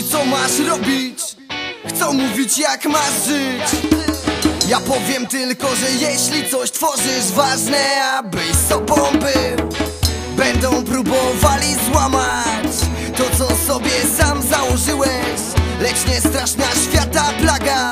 Co masz robić. Chcą mówić jak masz żyć. Ja powiem tylko, że jeśli coś tworzysz ważne Abyś sobą był Będą próbowali złamać To co sobie sam założyłeś. Lecz nie straszna świata plaga.